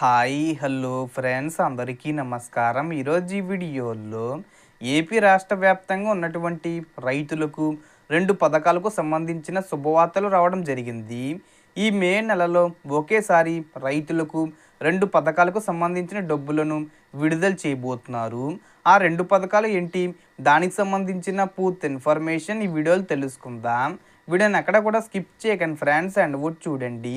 Hi hello friends అందరికీ నమస్కారం. ఈరోజు ఈ వీడియోలో ఏపీ రాష్ట్ర వ్యాప్తంగా ఉన్నటువంటి రైతులకు రెండు పథకాలకు సంబంధించిన శుభవార్తలు రావడం జరిగింది. ఈ మే నెలలో ఒకేసారి రైతులకు రెండు పథకాలకు సంబంధించిన డబ్బులను విడుదల చేయబోతున్నారు. ఆ రెండు పథకాలు ఏంటి? దానికి సంబంధించిన పూర్తి ఇన్ఫర్మేషన్ ఈ వీడియోలు తెలుసుకుందాం. వీడియోని ఎక్కడ కూడా స్కిప్ చేయకండి ఫ్రెండ్స్ అండ్ వుడ్ చూడండి.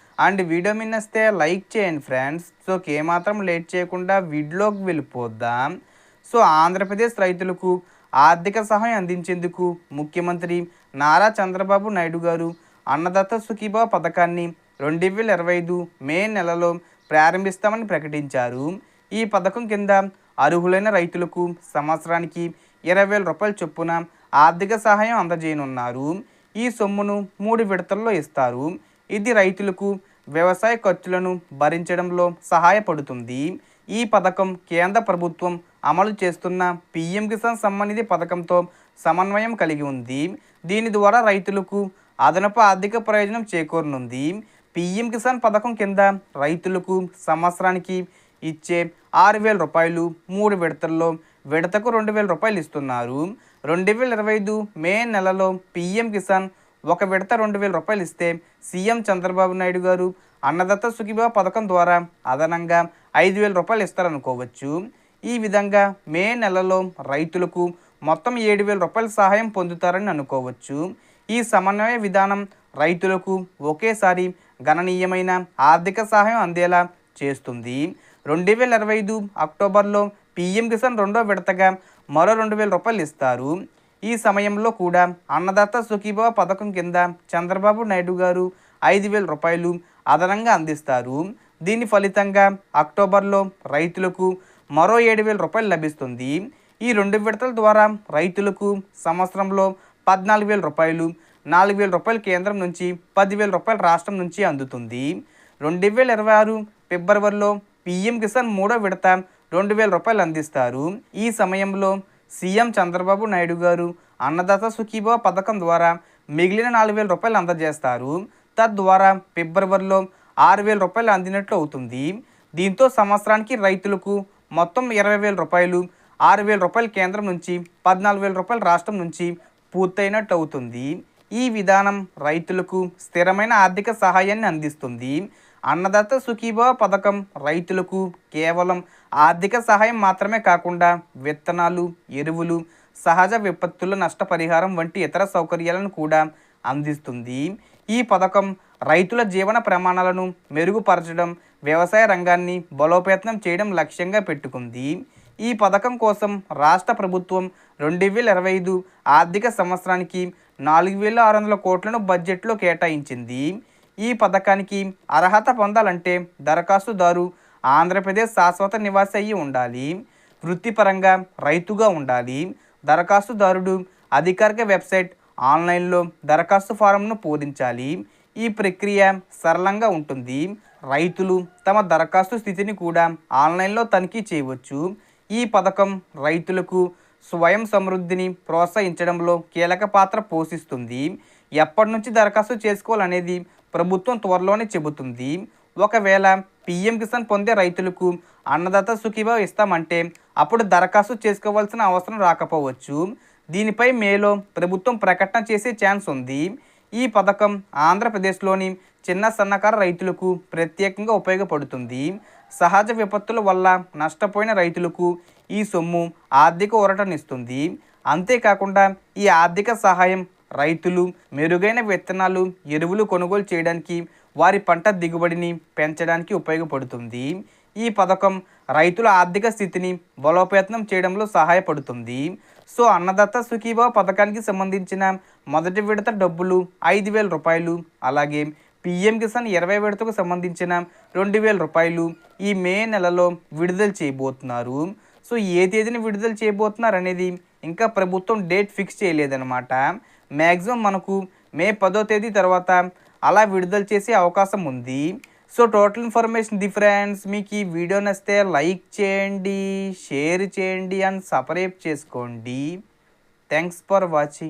అండ్ వీడియో మీద లైక్ చేయండి ఫ్రెండ్స్. సో ఏమాత్రం లేట్ చేయకుండా వీడియోకి వెళ్ళిపోద్దాం. సో ఆంధ్రప్రదేశ్ రైతులకు ఆర్థిక సహాయం అందించేందుకు ముఖ్యమంత్రి నారా చంద్రబాబు నాయుడు గారు అన్నదాత సుఖీభావ పథకాన్ని రెండు వేల ఇరవై ఐదు మే నెలలో ప్రారంభిస్తామని ప్రకటించారు. ఈ పథకం కింద అర్హులైన రైతులకు సంవత్సరానికి ఇరవై వేల రూపాయల చొప్పున ఆర్థిక సహాయం అందజేయనున్నారు. ఈ సొమ్మును మూడు విడతల్లో ఇస్తారు. ఇది రైతులకు వ్యవసాయ ఖర్చులను భరించడంలో సహాయపడుతుంది. ఈ పథకం కేంద్ర ప్రభుత్వం అమలు చేస్తున్న పిఎం కిసాన్ సమ్మానిధి పథకంతో సమన్వయం కలిగి ఉంది. దీని ద్వారా రైతులకు అదనపు ఆర్థిక ప్రయోజనం చేకూరనుంది. పిఎం కిసాన్ పథకం కింద రైతులకు సంవత్సరానికి ఇచ్చే ఆరు వేల రూపాయలు మూడు విడతల్లో విడతకు రెండు వేల రూపాయలు ఇస్తున్నారు. రెండు వేల ఇరవై ఐదు మే నెలలో పిఎం కిసాన్ ఒక విడత రెండు వేల రూపాయలు ఇస్తే సీఎం చంద్రబాబు నాయుడు గారు అన్నదత్త సుఖీభావ పథకం ద్వారా అదనంగా ఐదు వేల రూపాయలు ఇస్తారనుకోవచ్చు. ఈ విధంగా మే నెలలో రైతులకు మొత్తం ఏడు వేల రూపాయల సహాయం పొందుతారని అనుకోవచ్చు. ఈ సమన్వయ విధానం రైతులకు ఒకేసారి గణనీయమైన ఆర్థిక సహాయం అందేలా చేస్తుంది. రెండు వేల ఇరవై ఐదు అక్టోబర్లో పీఎం కిసాన్ రెండో విడతగా మరో రెండు వేల రూపాయలు ఇస్తారు. ఈ సమయంలో కూడా అన్నదాత సుఖీభవ పథకం కింద చంద్రబాబు నాయుడు గారు ఐదు వేల రూపాయలు అదనంగా అందిస్తారు. దీని ఫలితంగా అక్టోబర్లో రైతులకు మరో ఏడు వేల రూపాయలు లభిస్తుంది. ఈ రెండు విడతల ద్వారా రైతులకు సంవత్సరంలో పద్నాలుగు వేల రూపాయలు నాలుగు వేల రూపాయలు కేంద్రం నుంచి పదివేల రూపాయలు రాష్ట్రం నుంచి అందుతుంది. రెండు వేల ఇరవై ఆరు ఫిబ్రవరిలో పిఎం కిసాన్ మూడో విడత రెండు వేల రూపాయలు అందిస్తారు. ఈ సమయంలో సీఎం చంద్రబాబు నాయుడు గారు అన్నదాత సుఖీభవ పథకం ద్వారా మిగిలిన నాలుగు వేల రూపాయలు అందజేస్తారు. తద్వారా ఫిబ్రవరిలో ఆరు వేల రూపాయలు అందినట్లు అవుతుంది. దీంతో సంవత్సరానికి రైతులకు మొత్తం ఇరవై వేల రూపాయలు ఆరు వేల రూపాయలు కేంద్రం నుంచి పద్నాలుగు వేల రూపాయలు రాష్ట్రం నుంచి పూర్తయినట్టు అవుతుంది. ఈ విధానం రైతులకు స్థిరమైన ఆర్థిక సహాయాన్ని అందిస్తుంది. అన్నదాత సుఖీభావ పథకం రైతులకు కేవలం ఆర్థిక సహాయం మాత్రమే కాకుండా విత్తనాలు ఎరువులు సహజ విపత్తుల నష్టపరిహారం వంటి ఇతర సౌకర్యాలను కూడా అందిస్తుంది. ఈ పథకం రైతుల జీవన ప్రమాణాలను మెరుగుపరచడం వ్యవసాయ రంగాన్ని బలోపేతం చేయడం లక్ష్యంగా పెట్టుకుంది. ఈ పథకం కోసం రాష్ట్ర ప్రభుత్వం రెండు వేల ఇరవై ఐదు ఆర్థిక సంవత్సరానికి నాలుగు వేల ఆరు వందల కోట్లను బడ్జెట్లో కేటాయించింది. ఈ పథకానికి అర్హత పొందాలంటే దరఖాస్తుదారు ఆంధ్రప్రదేశ్ శాశ్వత నివాసి అయ్యి ఉండాలి వృత్తిపరంగా రైతుగా ఉండాలి. దరఖాస్తుదారుడు అధికారిక వెబ్సైట్ ఆన్లైన్లో దరఖాస్తు ఫారంను పూరించాలి ఈ ప్రక్రియ సరళంగా ఉంటుంది. రైతులు తమ దరఖాస్తు స్థితిని కూడా ఆన్లైన్లో తనిఖీ చేయవచ్చు. ఈ పథకం రైతులకు స్వయం సమృద్ధిని ప్రోత్సహించడంలో కీలక పాత్ర పోషిస్తుంది. ఎప్పటి నుంచి దరఖాస్తు చేసుకోవాలనేది ప్రభుత్వం త్వరలోనే చెబుతుంది. ఒకవేళ పిఎం కిసాన్ పొందే రైతులకు అన్నదాత సుఖీభావ ఇస్తామంటే అప్పుడు దరఖాస్తు చేసుకోవాల్సిన అవసరం రాకపోవచ్చు. దీనిపై మేలో ప్రభుత్వం ప్రకటన చేసే ఛాన్స్ ఉంది. ఈ పథకం ఆంధ్రప్రదేశ్లోని చిన్న సన్నకారు రైతులకు ప్రత్యేకంగా ఉపయోగపడుతుంది. సహజ విపత్తుల వల్ల నష్టపోయిన రైతులకు ఈ సొమ్ము ఆర్థిక ఊరటనిస్తుంది. అంతేకాకుండా ఈ ఆర్థిక సహాయం రైతులు మెరుగైన విత్తనాలు ఎరువులు కొనుగోలు చేయడానికి వారి పంట దిగుబడిని పెంచడానికి ఉపయోగపడుతుంది. ఈ పథకం రైతుల ఆర్థిక స్థితిని బలోపేతం చేయడంలో సహాయపడుతుంది. సో అన్నదాత సుఖీభావ పథకానికి సంబంధించిన మొదటి విడత డబ్బులు ఐదు వేల రూపాయలు అలాగే పిఎం కిసాన్ ఇరవై విడతకు సంబంధించిన రెండు వేల రూపాయలు ఈ మే నెలలో విడుదల చేయబోతున్నారు. సో ఏ తేదీని విడుదల చేయబోతున్నారు అనేది ఇంకా ప్రభుత్వం డేట్ ఫిక్స్ చేయలేదన్నమాట. మ్యాక్సిమం మనకు మే పదో తేదీ తర్వాత అలా విడుదల చేసే అవకాశం ఉంది. సో టోటల్ ఇన్ఫర్మేషన్ డిఫరెన్స్ మీకు ఈ వీడియో నచ్చితే లైక్ చేయండి షేర్ చేయండి అండ్ సపరేట్ చేసుకోండి. Thanks for watching.